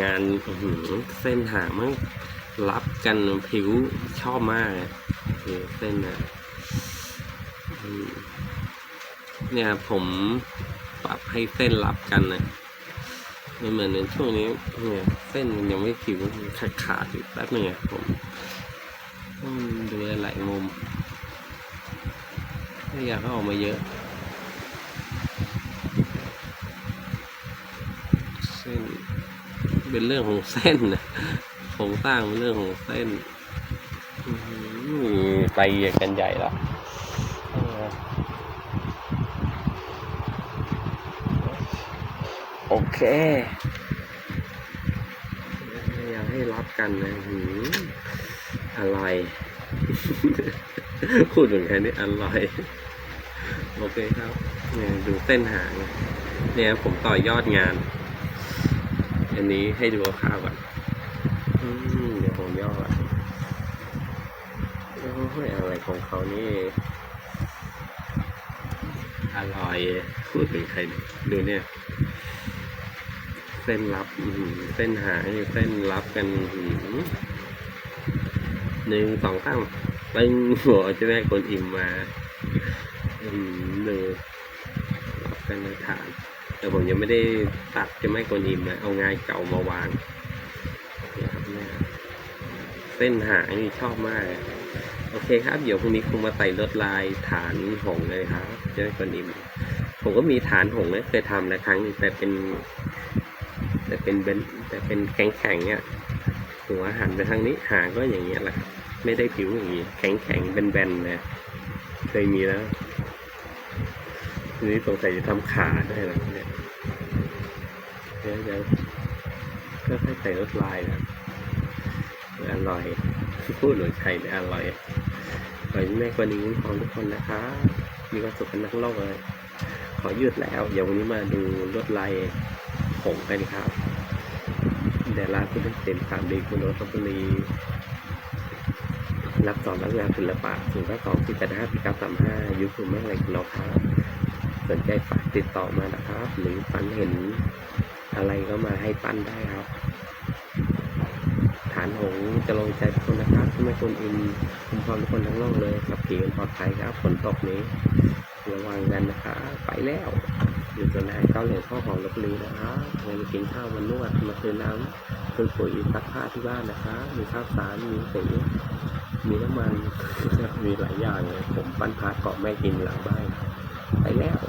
งานเส้นหางมันรับกันผิวชอบมากเลยคือเส้นนะเนี่ยผมปรับให้เส้นรับกันนะไม่เหมือนในช่วงนี้เนี่ยเส้นมันยังไม่ผิวขาดขาดๆอยู่แป๊บหนึงอะผมต้องดูหลายมุมไม่อยากให้ออกมาเยอะ เส้น เป็นเรื่องของเส้นนะโครงสร้างเป็นเรื่องของเส้นอื้อหือไปกันใหญ่แล้วโอเคอยากให้รับกันนะหืออร่อยพูดเหมือนกันนี่อร่อยโอเคครับเนี่ยดูเส้นหางเนี่ยผมต่อยอดงาน อันนี้ให้ดูคร่าวก่อนอืมเดี๋ยวผมย่อก่อนโอ้ยอะไรของเขานี่ อร่อยพูดถึงใครดูเนี่ย เส้นรับเส้นหางเส้นรับกันหนึ่งสองสามตึงหัวจะแม่กวนอิ่มมาอืมดูรับกันในฐาน แต่ผมยังไม่ได้ตัดจะไม่กวนอิ่มนะเอางานเก่ามาวางเนี่ยครับเนี่ยเส้นหางนี่ชอบมาก โอเคครับ เดี๋ยวพรุ่งนี้คงมาใส่ลวดลายฐานหงเลยครับจะไม่กวนอิ่มผมก็มีฐานหงนะเคยทำแล้วครั้งนึงแต่เป็น แต่เป็นเบนแต่เป็นแข็งแข็งๆเนี่ยหัวหันไปทางนี้หางก็อย่างเงี้ยแหละไม่ได้ผิวอย่างงี้แข็งแข็งๆแบนๆเลยเคยมีแล้ว ทีนี้สงสัยจะทำขาได้แล้วเนี่ยเดี๋ยวเดี๋ยวก็ค่อยใส่รถลายนะอร่อยพูดหรือใครเนี่ยอร่อยขอให้แม่กวนอิมของทุกคนนะคะมีความสุขกันนักโลกเลย ขอยุดแล้ว เดี๋ยววันนี้มาดูลวดลายผงกันครับเดี๋ยวร้านคุณเต็มสามดีคุณโรสบุรีรับสอนรับงานศิลปะศูนย์เก้าสองสี่แปดห้าสี่เก้าสามห้ายุคคุณแม่อะไรคุณน้องครับ สนใจฝากติดต่อมานะครับ หรือฟันเห็นอะไรก็มาให้ปั้นได้ครับ ฐานหงจะลงใจทุกคนนะครับที่ไม่คนอินคุ้มครองทุกคนทั้งโลกเลยขับขี่กันปลอดภัยครับฝนตกนี้ ระวังกันนะคะไปแล้วอยู่ส่วนไหนก็เหลือข้าวหอมลบบุรีนะคะวันนี้กินข้าวมันนวดมาคืนน้ำคืนปุ๋ยซักผ้าที่บ้านนะคะมีข้าวสารมีสีมีน้ำมันมีหลายอย่างเลยผมปั้นพาเกาะแม่กินหลังบ้าน ไปแล้ว